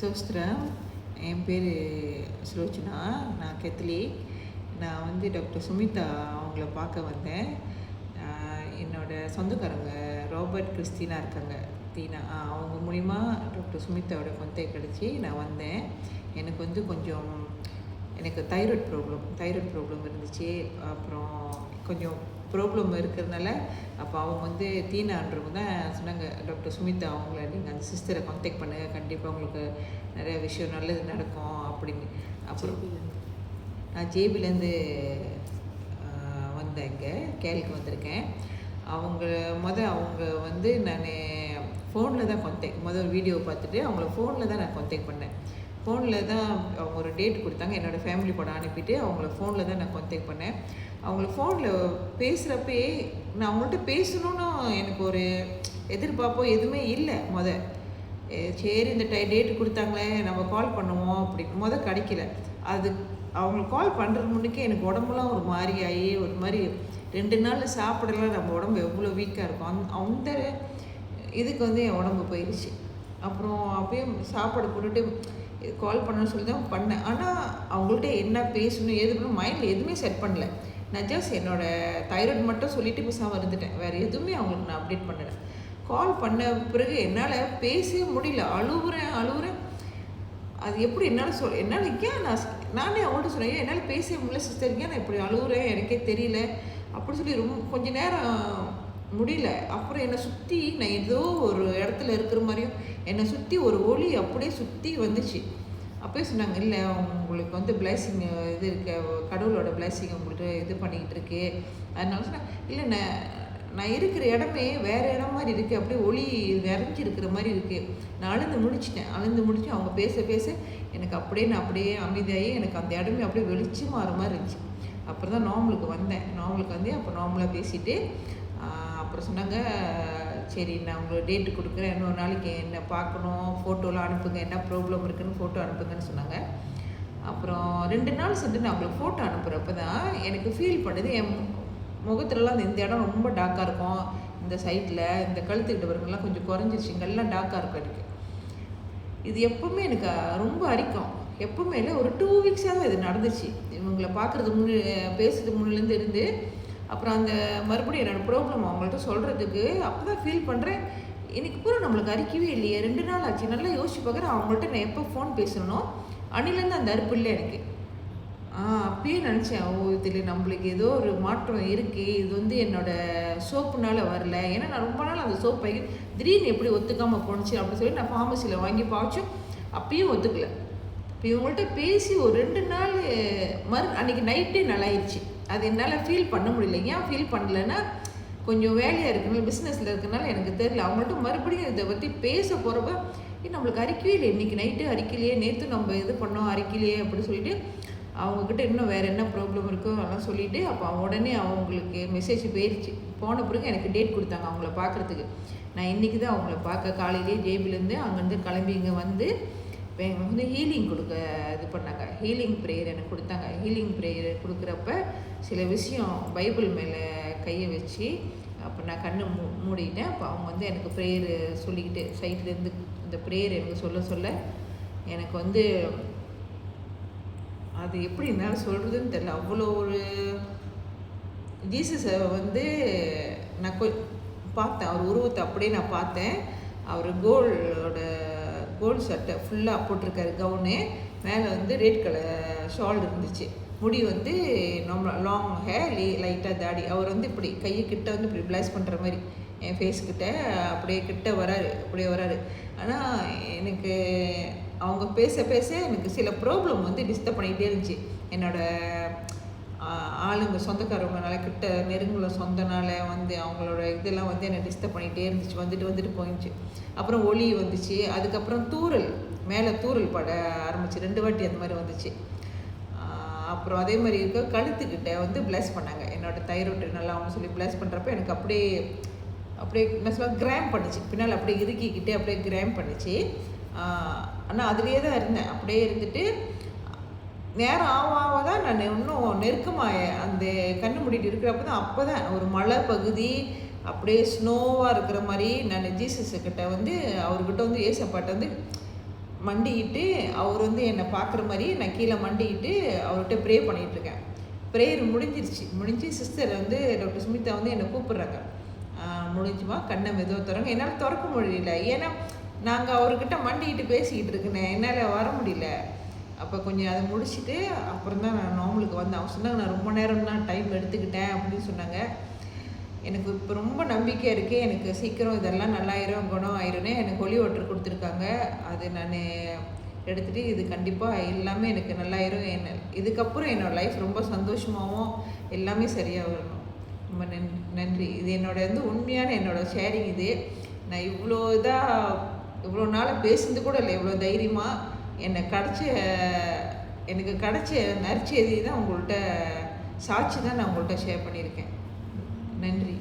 சோஸ்திரம். என் பேர் சுலோச்சனா. நான் கெத்லி. நான் வந்து டாக்டர் சுமிதா அவங்கள பார்க்க வந்தேன். என்னோடய என்னோட சொந்தக்காரங்க ராபர்ட் கிறிஸ்டினா இருக்காங்க. தீனா. அவங்க மூலிமா டாக்டர் சுமிதாவோட கொந்தை கிடச்சி நான் வந்தேன். எனக்கு வந்து கொஞ்சம் எனக்கு தைராய்ட் ப்ராப்ளம் தைராய்டு ப்ராப்ளம் இருந்துச்சு. அப்புறம் கொஞ்சம் ப்ராப்ளம் இருக்கிறதுனால அப்போ அவங்க வந்து தீனான்றவங்க தான் சொன்னாங்க டாக்டர் சுமிதா அவங்கள நீங்கள் அந்த சிஸ்டரை கான்டாக்ட் பண்ணுங்கள் கண்டிப்பாக உங்களுக்கு நிறைய விஷயம் நல்லது நடக்கும் அப்படின்னு. அப்புறம் நான் ஜேபிலேருந்து வந்தேன் இங்கே கேலுக்கு வந்திருக்கேன். அவங்க முத அவங்க வந்து நான் ஃபோனில் தான் கான்டாக்ட் முதல் வீடியோ பார்த்துட்டு அவங்கள ஃபோனில் தான் நான் கான்டாக்ட் பண்ணேன். ஃபோனில் தான் அவங்க ஒரு டேட் கொடுத்தாங்க. என்னோடய ஃபேமிலி கூட அனுப்பிட்டு அவங்கள ஃபோனில் தான் நான் கான்டாக்ட் பண்ணேன். அவங்கள ஃபோனில் பேசுகிறப்பே நான் அவங்கள்ட்ட பேசணும்னு எனக்கு ஒரு எதிர்பார்ப்போ எதுவுமே இல்லை முத. சரி இந்த டை டேட்டு கொடுத்தாங்களே நம்ம கால் பண்ணுவோம் அப்படி. முத கிடைக்கல. அது அவங்களுக்கு கால் பண்ணுறது முன்னுக்கே எனக்கு உடம்புலாம் ஒரு மாதிரி ஆகி ஒரு மாதிரி ரெண்டு நாள் சாப்பிடலாம். நம்ம உடம்பு எவ்வளோ வீக்காக இருக்கும். அந் அந்த இதுக்கு வந்து என் உடம்பு போயிடுச்சு அப்புறம் அப்படியே சாப்பாடு போட்டுட்டு கால் பண்ணணும்னு சொல்லி தான் பண்ணேன். ஆனால் அவங்கள்ட்ட என்ன பேசணும் எது பண்ணணும் மைண்டில் எதுவுமே செட் பண்ணல. நான் ஜஸ்ட் என்னோட தைராய்டு மட்டும் சொல்லிட்டு பேசாமல் இருந்துட்டேன். வேறு எதுவுமே அவங்களுக்கு நான் அப்டேட் பண்ணலை. கால் பண்ண பிறகு என்னால் பேசவே முடியல. அழுகுறேன் அழுகுறேன் அது எப்படி என்னால் சொல் என்னால் ஏன் நான் நானே அவங்கள்ட்ட சொன்னேன் "ஏன் என்னால் பேசவே முடியல சிஸ்டர் ஏன் நான் இப்படி அழுகுறேன் எனக்கே தெரியல. அப்படின்னு சொல்லி ரொம்ப கொஞ்ச நேரம் முடியல. அப்புறம் என்னை சுற்றி நான் ஏதோ ஒரு இடத்துல இருக்கிற மாதிரியும் என்னை சுற்றி ஒரு ஒளி அப்படியே சுற்றி வந்துச்சு. அப்போயே சொன்னாங்க இல்லை உங்களுக்கு வந்து பிளேசிங் இது இருக்க. கடவுளோட பிளேசிங் உங்களுக்கு இது பண்ணிக்கிட்டு இருக்கு. அதனால சொன்னேன் இல்லை நான் நான் இருக்கிற இடமே வேறு இடம் மாதிரி இருக்குது அப்படியே ஒளி நிறைஞ்சு இருக்கிற மாதிரி இருக்குது நான் அழுந்து முடிச்சிட்டேன். அழுந்து முடிச்சு அவங்க பேச பேச எனக்கு அப்படியே நான் அப்படியே அமைதியாகி எனக்கு அந்த இடமே அப்படியே வெளிச்சமாக மாதிரி இருந்துச்சு. அப்புறம் தான் நார்மலுக்கு வந்தேன். நார்மலுக்கு வந்து அப்போ நார்மலாக பேசிட்டு அப்புறம் சொன்னாங்க சரி நான் உங்களுக்கு டேட்டு கொடுக்குறேன். இன்னொரு நாளைக்கு என்ன பார்க்கணும். ஃபோட்டோலாம் அனுப்புங்க. என்ன ப்ராப்ளம் இருக்குன்னு ஃபோட்டோ அனுப்புங்கன்னு சொன்னாங்க. அப்புறம் ரெண்டு நாள் சென்று நான் அவங்களுக்கு ஃபோட்டோ அனுப்புகிறப்ப தான் எனக்கு ஃபீல் பண்ணுது. என் முகத்துலலாம் இந்த இடம் ரொம்ப டார்க்காக இருக்கும். இந்த சைட்டில் இந்த கழுத்துக்கிட்டவர்கள்லாம் கொஞ்சம் குறைஞ்சிருச்சு. இங்கெல்லாம் டார்க்காக இருக்கும் எனக்கு. இது எப்பவுமே எனக்கு ரொம்ப அரிக்கும். எப்பவுமே இல்லை ஒரு டூ வீக்ஸாக தான் இது நடந்துச்சு. இவங்களை பார்க்குறது முன்னு பேசுறது முன்னிலேருந்து இருந்து அப்புறம் அந்த மறுபடியும் என்னோடய ப்ராப்ளம் அவங்கள்ட்ட சொல்கிறதுக்கு அப்போ தான் ஃபீல் பண்ணுறேன் இன்னைக்கு பூரா நம்மளுக்கு அரிக்கவே இல்லையே. ரெண்டு நாள் ஆச்சு. நல்லா யோசிச்சு பார்க்குறேன். அவங்கள்ட்ட நான் எப்போ ஃபோன் பேசணும் அன்னிலேருந்து அந்த அறுப்பு இல்லை எனக்கு. ஆ அப்பயே நினச்சேன் ஓ இதில் நம்மளுக்கு ஏதோ ஒரு மாற்றம் இருக்குது இது வந்து என்னோடய சோப்புனால வரல. ஏன்னா நான் ரொம்ப நாள் அந்த சோப் பை திடீர்னு எப்படி ஒத்துக்காமல் போணுச்சு அப்படின்னு சொல்லி நான் ஃபார்மசியில் வாங்கி பாய்ச்சும். அப்பயும் ஒத்துக்கல. இப்போ இவங்கள்ட்ட பேசி ஒரு ரெண்டு நாள் மறு அன்னைக்கு நைட்டே நல்லாயிருச்சு அது என்னால் ஃபீல் பண்ண முடியல. ஏன் ஃபீல் பண்ணலன்னா கொஞ்சம் வேலையாக இருக்கனால பிஸ்னஸில் இருக்கனால எனக்கு தெரியல. அவங்கள்ட்ட மறுபடியும் இதை பற்றி பேச போகிறப்ப இன்னும் நம்மளுக்கு அரிக்கவே இல்லை. இன்றைக்கி நைட்டு அரிக்கலையே நேற்று நம்ம இது பண்ணோம் அரிக்கலையே அப்படின்னு சொல்லிட்டு அவங்கக்கிட்ட இன்னும் வேறு என்ன ப்ராப்ளம் இருக்கோ அதெல்லாம் சொல்லிவிட்டு அப்போ உடனே அவங்களுக்கு மெசேஜ் போயிடுச்சு போன பிறகு எனக்கு டேட் கொடுத்தாங்க அவங்கள பார்க்குறதுக்கு நான் இன்றைக்கி தான் அவங்கள பார்க்க காலையிலேயே ஜேபிலேருந்து அங்கேருந்து கிளம்பி இங்கே வந்து இப்போ வந்து ஹீலிங் கொடுக்க இது பண்ணாங்க. ஹீலிங் ப்ரேயர் எனக்கு கொடுத்தாங்க. ஹீலிங் ப்ரேயர் கொடுக்குறப்ப சில விஷயம் பைபிள் மேலே கையை வச்சு அப்போ நான் கண்ணு மூ மூடிட்டேன். அப்போ அவங்க வந்து எனக்கு ப்ரேயர் சொல்லிக்கிட்டு சைட்லேருந்து இந்த ப்ரேயர் எனக்கு சொல்ல சொல்ல எனக்கு வந்து அது எப்படி என்னால் சொல்கிறதுன்னு தெரியல. அவ்வளோ ஒரு ஜீசஸை வந்து நான் கொ பார்த்தேன். அவர் உருவத்தை அப்படியே நான் பார்த்தேன். அவர் கோல்டோட கோல்டு சட்டை ஃபுல்லாக போட்டிருக்காரு. கவுனு மேலே வந்து ரெட் கலர் ஷால் இருந்துச்சு. முடி வந்து நம்ம லாங் ஹேர் லைட்டாக தாடி. அவர் வந்து இப்படி கையை கிட்ட வந்து இப்படி பிளாஸ் பண்ணுற மாதிரி என் ஃபேஸ்கிட்ட அப்படியே கிட்ட வராரு. அப்படியே வராரு. ஆனால் எனக்கு அவங்க பேச பேச எனக்கு சில ப்ராப்ளம் வந்து டிஸ்டர்ப் பண்ணிக்கிட்டே இருந்துச்சு. என்னோடய ஆளுங்க சொந்தக்காரவங்கனால கிட்ட நெருங்குள்ள சொந்தனால வந்து அவங்களோட இதெல்லாம் வந்து என்னை டிஸ்டர்ப் பண்ணிகிட்டே இருந்துச்சு. வந்துட்டு வந்துட்டு போயிடுச்சு. அப்புறம் ஒளி வந்துச்சு. அதுக்கப்புறம் தூறல் மேலே தூறல் பட ஆரம்பிச்சு. ரெண்டு வாட்டி அந்த மாதிரி வந்துச்சு. அப்புறம் அதே மாதிரி இருக்க கழுத்துக்கிட்ட வந்து பிளஸ் பண்ணாங்க. என்னோட தைரோட்டு நல்லா அவங்க சொல்லி பிளஸ் பண்ணுறப்ப எனக்கு அப்படியே அப்படியே என்ன சொல்ல கிராம் பண்ணுச்சு. பின்னால் அப்படியே இறுக்கிக்கிட்டே அப்படியே கிராம் பண்ணுச்சு. ஆனால் அதுலேயே தான் இருந்தேன். அப்படியே இருந்துட்டு நேரம் ஆக ஆக தான் நான் இன்னும் நெருக்கமாக அந்த கண்ணு மூடிட்டு இருக்கிறப்ப தான் அப்போ தான் ஒரு மலை பகுதி அப்படியே ஸ்னோவாக இருக்கிற மாதிரி நான் ஜீசஸ் வந்து அவர்கிட்ட வந்து ஏசப்பாட்ட வந்து மண்டிக்கிட்டு அவர் வந்து என்னை பார்க்குற மாதிரி நான் கீழே மண்டிக்கிட்டு அவர்கிட்ட ப்ரே பண்ணிகிட்ருக்கேன் ப்ரேயர் முடிஞ்சிருச்சு. முடிஞ்சு சிஸ்டர் வந்து டாக்டர் சுமிதா வந்து என்னை கூப்பிட்றாங்க. முடிஞ்சுமா? கண்ணை மெதுவாக திறங்க. என்னால் திறக்க முடியல. ஏன்னா நாங்கள் அவர்கிட்ட மண்டிக்கிட்டு பேசிக்கிட்டு இருக்குனே. என்னால் வர முடியல. அப்போ கொஞ்சம் அதை முடிச்சுட்டு அப்புறம் தான் நான் நார்மலுக்கு வந்தேன். அவங்க சொன்னாங்க நான் ரொம்ப நேரம் தான் டைம் எடுத்துக்கிட்டேன் அப்படின்னு சொன்னாங்க. எனக்கு இப்போ ரொம்ப நம்பிக்கை இருக்குது எனக்கு சீக்கிரம் இதெல்லாம் நல்லாயிரும் குணம் ஆயிரும்னு எனக்கு ஒலி ஓட்டர் கொடுத்துருக்காங்க. அது நான் எடுத்துகிட்டு இது கண்டிப்பாக எல்லாமே எனக்கு நல்லாயிரும். என்ன இதுக்கப்புறம் என்னோடய லைஃப் ரொம்ப சந்தோஷமாகவும் எல்லாமே சரியாக வரணும் ரொம்ப நன் நன்றி. இது என்னோட வந்து உண்மையான என்னோடய ஷேரிங் இது. நான் இவ்வளோ இதாக இவ்வளோ நாளாக பேசுனது கூட இல்லை இவ்வளோ தைரியமாக என்னை கிடச்ச எனக்கு கிடச்ச நற்செய்தி தான் உங்கள்கிட்ட சாட்சி தான் நான் உங்கள்கிட்ட ஷேர் பண்ணியிருக்கேன். நன்றி.